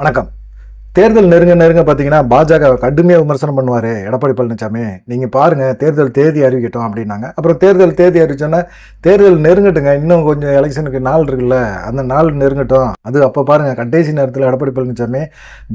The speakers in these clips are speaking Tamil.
வணக்கம். தேர்தல் நெருங்க நெருங்க பார்த்தீங்கன்னா பாஜக கடுமையாக விமர்சனம் பண்ணுவார். எடப்பாடி பழனிசாமி நீங்கள் பாருங்கள் தேர்தல் தேதி அறிவிக்கட்டும் அப்படின்னாங்க. அப்புறம் தேர்தல் தேதி அறிவிச்சோன்னா தேர்தல் நெருங்கட்டுங்க. இன்னும் கொஞ்சம் எலெக்ஷனுக்கு நாள் இருக்குல்ல. அந்த நாள் நெருங்கட்டும். அது அப்போ பாருங்கள் கடைசி நேரத்தில் எடப்பாடி பழனிசாமி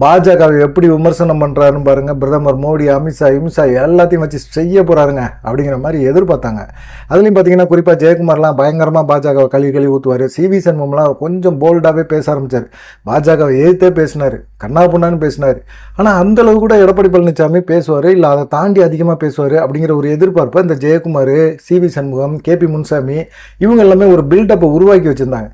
பாஜகவை எப்படி விமர்சனம் பண்ணுறாருன்னு பாருங்கள் பிரதமர் மோடி அமித்ஷா இம்சா எல்லாத்தையும் வச்சு செய்ய போகிறாருங்க அப்படிங்கிற மாதிரி எதிர்பார்த்தாங்க. அதுலேயும் பார்த்தீங்கன்னா குறிப்பாக ஜெயக்குமார்லாம் பயங்கரமாக பாஜகவை கழுவி கழுவி ஊற்றுவார் சிவி சண்முகம்லாம் கொஞ்சம் போல்டாகவே பேச ஆரம்பிச்சார். பாஜகவை எதிர்த்தே பேசினார். கண்ணா புண்ணான்னு பேசினார். ஆனால் அந்த அளவு கூட எடப்பாடி பழனிசாமி பேசுவார். இல்லை அதை தாண்டி அதிகமாக பேசுவார் அப்படிங்கிற ஒரு எதிர்பார்ப்பை இந்த ஜெயக்குமார் சிவி சண்முகம் கேபி முன்சாமி இவங்க எல்லாமே ஒரு பில்டப்பை உருவாக்கி வச்சுருந்தாங்க.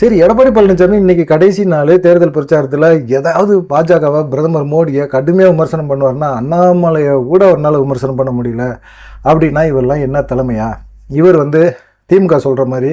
சரி எடப்பாடி பழனிசாமி இன்றைக்கி கடைசி நாள் தேர்தல் பிரச்சாரத்தில் ஏதாவது பாஜகவை பிரதமர் மோடியை கடுமையாக விமர்சனம் பண்ணுவார்னா அண்ணாமலையை கூட அவரால் விமர்சனம் பண்ண முடியல. அப்படின்னா இவரெல்லாம் என்ன தலைமையா? இவர் வந்து திமுக சொல்கிற மாதிரி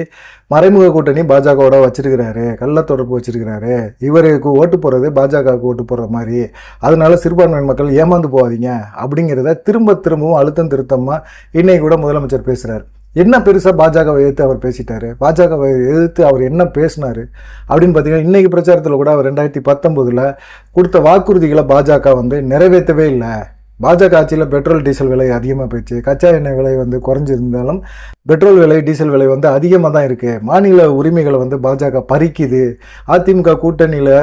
மறைமுக கூட்டணி பாஜகவோட வச்சிருக்கிறாரு கள்ள தொடர்பு வச்சிருக்கிறாரு. இவருக்கு ஓட்டு போடுறது பாஜகவுக்கு ஓட்டு போடுற மாதிரி. அதனால சிறுபான்மையின் மக்கள் ஏமாந்து போகாதீங்க அப்படிங்கிறத திரும்ப திரும்பவும் அழுத்தம் திருத்தமாக இன்னைக்கு கூட முதலமைச்சர் பேசுகிறார் என்ன பெருசாக பாஜகவை எதிர்த்து அவர் பேசிட்டாரு? பாஜகவை எதிர்த்து அவர் என்ன பேசினார்? அப்படின்னு பார்த்தீங்கன்னா இன்றைக்கி பிரச்சாரத்தில் கூட அவர் ரெண்டாயிரத்தி பத்தொம்போதில் கொடுத்த வாக்குறுதிகளை பாஜக வந்து நிறைவேற்றவே இல்லை. பாஜக ஆட்சியில் பெட்ரோல் டீசல் விலை அதிகமாக போயிடுச்சு. கச்சா எண்ணெய் விலை வந்து குறைஞ்சிருந்தாலும் பெட்ரோல் விலை டீசல் விலை வந்து அதிகமாக தான் இருக்குது மாநில உரிமைகளை வந்து பாஜக பறிக்குது. அதிமுக கூட்டணியில்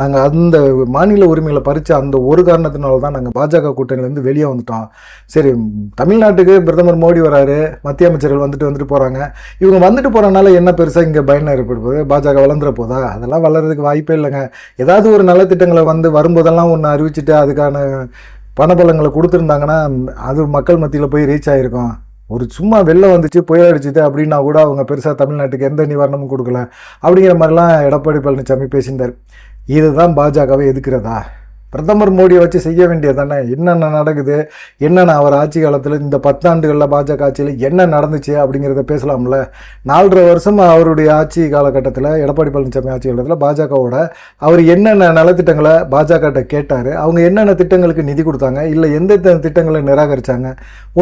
நாங்கள் அந்த மாநில உரிமைகளை பறித்த அந்த ஒரு காரணத்தினால தான் நாங்கள் பாஜக கூட்டணியிலேருந்து வெளியே வந்துட்டோம். சரி தமிழ்நாட்டுக்கு பிரதமர் மோடி வராரு மத்திய அமைச்சர்கள் வந்துட்டு வந்துட்டு போகிறாங்க இவங்க வந்துட்டு போகிறனால என்ன பெருசாக இங்கே பயணம் ஏற்பட பாஜக வளர்ந்துற போதா? அதெல்லாம் வளர்கிறதுக்கு வாய்ப்பே இல்லைங்க. ஏதாவது ஒரு நலத்திட்டங்களை வந்து வரும்போதெல்லாம் ஒன்று அறிவிச்சுட்டு அதுக்கான பணபலங்களை கொடுத்துருந்தாங்கன்னா அது மக்கள் மத்தியில் போய் ரீச் ஆகிருக்கும் ஒரு சும்மா வெளில வந்துச்சு புயல் அடிச்சுது அப்படின்னா கூட அவங்க பெருசாக தமிழ்நாட்டுக்கு எந்த நிவாரணமும் கொடுக்கல. அப்படிங்கிற மாதிரிலாம் எடப்பாடி பழனிசாமி பேசியிருந்தார். இதுதான் பாஜகவை எதுக்குறதா பிரதமர் மோடியை வச்சு செய்ய வேண்டியது தானே என்னென்ன நடக்குது? என்னென்ன அவர் ஆட்சி காலத்தில் இந்த பத்தாண்டுகளில் பாஜக ஆட்சியில் என்ன நடந்துச்சு அப்படிங்கிறத பேசலாம்ல. நாலரை வருஷம் அவருடைய ஆட்சி காலகட்டத்தில் எடப்பாடி பழனிசாமி ஆட்சி காலத்தில் பாஜகவோட அவர் என்னென்ன நலத்திட்டங்களை பாஜகட்ட கேட்டார் அவங்க என்னென்ன திட்டங்களுக்கு நிதி கொடுத்தாங்க இல்லை எந்த திட்டங்களை நிராகரித்தாங்க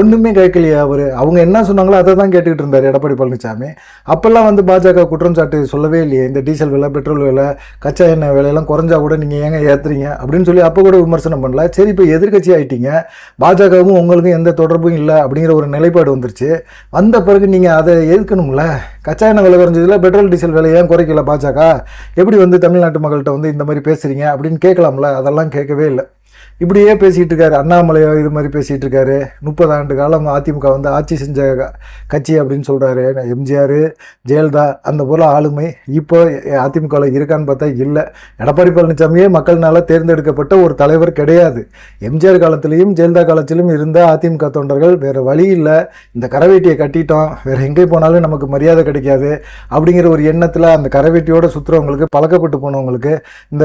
ஒன்றுமே கேட்கலையே அவர். அவங்க என்ன சொன்னாங்களோ அதை தான் கேட்டுக்கிட்டு இருந்தார் எடப்பாடி பழனிசாமி. அப்போல்லாம் வந்து பாஜக குற்றம் சாட்டு சொல்லவே இல்லையே இந்த டீசல் விலை பெட்ரோல் விலை கச்சா எண்ணெய் விலையெல்லாம் குறைஞ்சா கூட நீங்கள் ஏங்க ஏற்றுறீங்க அப்படின்னு சொல்லி அப்போ கூட விமர்சனம் பண்ணல. சரி இப்போ எதிர்க்கட்சி ஆகிட்டீங்க பாஜகவும் உங்களுக்கும் எந்த தொடர்பும் இல்லை அப்படிங்கிற ஒரு நிலைப்பாடு வந்துருச்சு. வந்த பிறகு நீங்கள் அதை எதிர்க்கணும்ல? கச்சா எண்ணெய் விலை குறைஞ்சதில் பெட்ரோல் டீசல் விலை ஏன் குறைக்கல பாஜக? எப்படி வந்து தமிழ்நாட்டு மக்கள்கிட்ட வந்து இந்த மாதிரி பேசுகிறீங்க அப்படின்னு கேட்கலாம்ல? அதெல்லாம் கேட்கவே இல்லை. இப்படியே பேசிகிட்டு இருக்காரு அண்ணாமலையோ இது மாதிரி பேசிகிட்டு இருக்காரு முப்பது ஆண்டு காலம் அதிமுக வந்து ஆட்சி செஞ்ச க- கட்சி அப்படின்னு சொல்கிறாரு எம்ஜிஆர் ஜெயலலிதா அந்த போல ஆளுமை இப்போ அதிமுகவில் இருக்கான்னு பார்த்தா இல்லை. எடப்பாடி பழனிசாமியே மக்கள்னால தேர்ந்தெடுக்கப்பட்ட ஒரு தலைவர் கிடையாது. எம்ஜிஆர் காலத்திலையும் ஜெயலலிதா காலத்திலும் இருந்த அதிமுக தொண்டர்கள் வேறு வழி இல்லை. இந்த கரவேட்டியை கட்டிட்டோம். வேறு எங்கே போனாலும் நமக்கு மரியாதை கிடைக்காது அப்படிங்கிற ஒரு எண்ணத்தில் அந்த கரவேட்டியோட சுற்றுறவங்களுக்கு பழக்கப்பட்டு போனவங்களுக்கு இந்த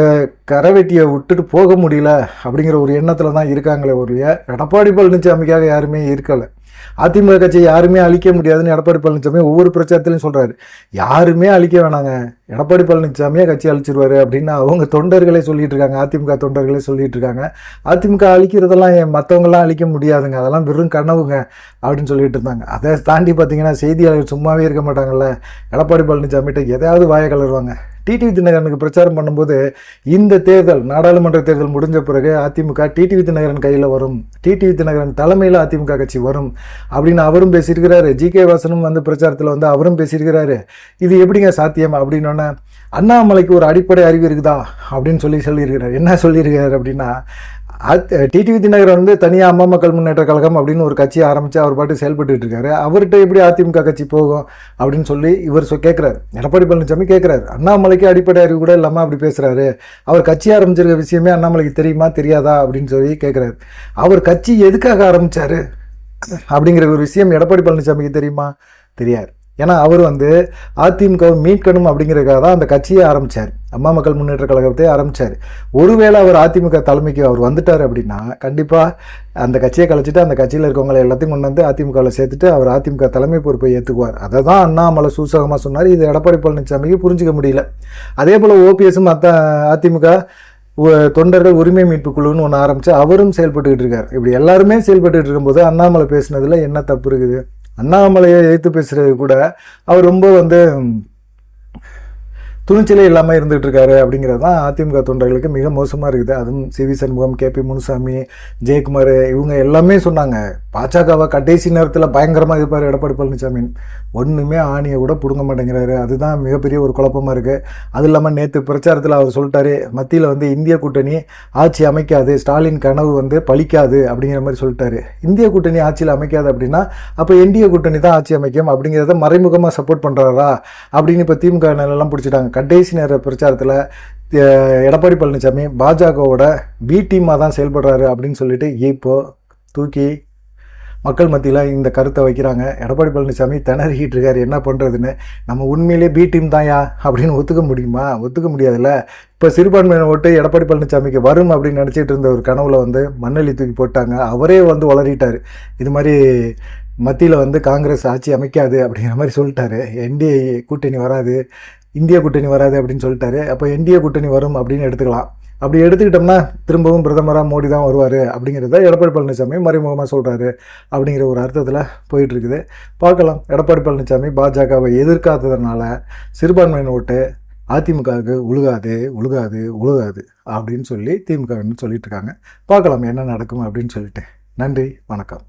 கரவேட்டியை விட்டுட்டு போக முடியல அப்படிங்கிற ஒரு எண்ணத்தில் தான் இருக்காங்களே ஒழிய எடப்பாடி பழனிசாமிக்காக யாருமே இருக்கலை. அதிமுக கட்சியை யாருமே அழிக்க முடியாதுன்னு எடப்பாடி பழனிசாமி ஒவ்வொரு பிரச்சாரத்திலையும் சொல்கிறாரு யாருமே அழிக்க வேணாங்க. எடப்பாடி பழனிசாமியே கட்சி அழிச்சிருவாரு அப்படின்னு அவங்க தொண்டர்களே சொல்லிட்டு இருக்காங்க. அதிமுக தொண்டர்களே சொல்லிட்டு இருக்காங்க. அதிமுக அழிக்கிறதெல்லாம் என் மற்றவங்களாம் அழிக்க முடியாதுங்க. அதெல்லாம் வெறும் கனவுங்க அப்படின்னு சொல்லிட்டு இருந்தாங்க. அதை தாண்டி பார்த்தீங்கன்னா செய்தியாளர் சும்மாவே இருக்க மாட்டாங்கல்ல. எடப்பாடி பழனிசாமிகிட்ட எதையாவது வாயை கலருவாங்க. டிடிவி தினகரனுக்கு பிரச்சாரம் பண்ணும்போது இந்த தேர்தல் நாடாளுமன்ற தேர்தல் முடிஞ்ச பிறகு அதிமுக டிடிவி தினகரன் கையில் வரும். டிடிவி தினகரன் தலைமையில் அதிமுக கட்சி வரும் அப்படின்னு அவரும் பேசியிருக்கிறாரு. ஜி கே வாசனும் வந்து பிரச்சாரத்தில் வந்து அவரும் பேசியிருக்கிறாரு. இது எப்படிங்க சாத்தியம் அப்படின்னோடனே அண்ணாமலைக்கு ஒரு அடிப்படை அறிவு இருக்குதா அப்படின்னு சொல்லி சொல்லியிருக்கிறார். என்ன சொல்லியிருக்காரு அப்படின்னா டிடிவி தினகரன் வந்து தனியாக அம்மா மக்கள் முன்னேற்ற கழகம் அப்படின்னு ஒரு கட்சி ஆரம்பித்து அவர் பாட்டு செயல்பட்டு இருக்காரு. அவர்கிட்ட எப்படி அதிமுக கட்சி போகும் அப்படின்னு சொல்லி இவர் சொ கேட்குறாரு எடப்பாடி பழனிசாமி கேட்குறாரு அண்ணாமலைக்கு அடிப்படை அறிவு கூட இல்லாமல் அப்படி பேசுகிறாரு அவர் கட்சி ஆரம்பிச்சிருக்க விஷயமே அண்ணாமலைக்கு தெரியுமா தெரியாதா அப்படின்னு சொல்லி கேட்குறாரு அவர் கட்சி எதுக்காக ஆரம்பித்தார் அப்படிங்கிற ஒரு விஷயம் எடப்பாடி பழனிசாமிக்கு தெரியுமா? தெரியாது. ஏன்னா அவர் வந்து அதிமுகவை மீட்கணும் அப்படிங்கிறதுக்காக தான் அந்த கட்சியை ஆரம்பித்தார் அம்மா மக்கள் முன்னேற்ற கழகத்தை ஆரம்பித்தார் ஒருவேளை அவர் அதிமுக தலைமைக்கு அவர் வந்துட்டார் அப்படின்னா கண்டிப்பாக அந்த கட்சியை கழிச்சிட்டு அந்த கட்சியில் இருக்கவங்களை எல்லாத்தையும் கொண்டு வந்து அதிமுகவில் சேர்த்துட்டு அவர் அதிமுக தலைமை பொறுப்பை ஏற்றுக்குவார் அதை தான் அண்ணாமலை சூசகமாக சொன்னார். இது எடப்பாடி பழனிசாமிக்கு புரிஞ்சிக்க முடியல. அதே போல் ஓபிஎஸும் அத்த அதிமுக தொண்டர்கள் உரிமை மீட்பு குழுன்னு ஒன்று ஆரம்பித்து அவரும் செயல்பட்டுக்கிட்டு இருக்கார். இப்படி எல்லாருமே செயல்பட்டுக்கிட்டு இருக்கும்போது அண்ணாமலை பேசுனதில் என்ன தப்பு இருக்குது? அண்ணாமலையை எதிர்த்து பேசுறது கூட அவர் ரொம்ப வந்து துணிச்சலே இல்லாமல் இருந்துகிட்டு இருக்காரு அப்படிங்கிறது தான் அதிமுக தொண்டர்களுக்கு மிக மோசமாக இருக்குது. அதுவும் C V Shanmugam K P Munusamy Jayakumar இவங்க எல்லாமே சொன்னாங்க. பாஜகவை கடைசி நேரத்தில் பயங்கரமாக இருப்பார் எடப்பாடி பழனிசாமி. ஒன்றுமே ஆணியை கூட பிடுங்க மாட்டேங்கிறாரு. அதுதான் மிகப்பெரிய ஒரு குழப்பமாக இருக்குது அது இல்லாமல் நேற்று பிரச்சாரத்தில் அவர் சொல்லிட்டாரு மத்தியில் வந்து இந்திய கூட்டணி ஆட்சி அமைக்காது ஸ்டாலின் கனவு வந்து பழிக்காது அப்படிங்கிற மாதிரி சொல்லிட்டாரு. இந்திய கூட்டணி ஆட்சியில் அமைக்காது அப்படின்னா அப்போ என்டிஏ கூட்டணி தான் ஆட்சி அமைக்கும் அப்படிங்கிறத மறைமுகமாக சப்போர்ட் பண்ணுறாரா அப்படின்னு இப்போ திமுக எல்லாம் பிடிச்சிட்டாங்க. கடைசி நேர பிரச்சாரத்தில் எடப்பாடி பழனிசாமி பாஜகவோட பி டீமாக தான் செயல்படுறாரு அப்படின்னு சொல்லிட்டு இப்போ தூக்கி மக்கள் மத்தியில் இந்த கருத்தை வைக்கிறாங்க. எடப்பாடி பழனிசாமி திணறிக்கிட்டு இருக்காரு. என்ன பண்ணுறதுன்னு நம்ம உண்மையிலே பி டீம் தான்யா அப்படின்னு ஒத்துக்க முடியுமா? ஒத்துக்க முடியாதுல்ல. இப்போ சிறுபான்மையினர் ஓட்டு எடப்பாடி பழனிசாமிக்கு வரும் அப்படின்னு நினச்சிட்டு இருந்த ஒரு கனவுல வந்து மண்ணெல்லி தூக்கி போட்டாங்க. அவரே வந்து வளரிட்டார். இது மாதிரி மத்தியில் வந்து காங்கிரஸ் ஆட்சி அமைக்காது அப்படிங்கிற மாதிரி சொல்லிட்டாரு. என்டிஏ கூட்டணி வராது. இந்திய கூட்டணி வராது அப்படின்னு சொல்லிட்டாரு. அப்போ என்டிஏ கூட்டணி வரும் அப்படின்னு எடுத்துக்கலாம். அப்படி எடுத்துக்கிட்டோம்னா திரும்பவும் பிரதமராக மோடி தான் வருவார் அப்படிங்கிறத எடப்பாடி பழனிசாமி மறைமுகமாக சொல்கிறாரு அப்படிங்கிற ஒரு அர்த்தத்தில் போயிட்டுருக்குது பார்க்கலாம். எடப்பாடி பழனிசாமி பாஜகவை எதிர்க்காததுனால சிறுபான்மையின் ஓட்டு அதிமுகவுக்கு உழுகாது உழுகாது உழுகாது அப்படின்னு சொல்லி திமுக சொல்லிட்டு இருக்காங்க. பார்க்கலாம் என்ன நடக்கும் அப்படின்னு சொல்லிட்டு. நன்றி. வணக்கம்.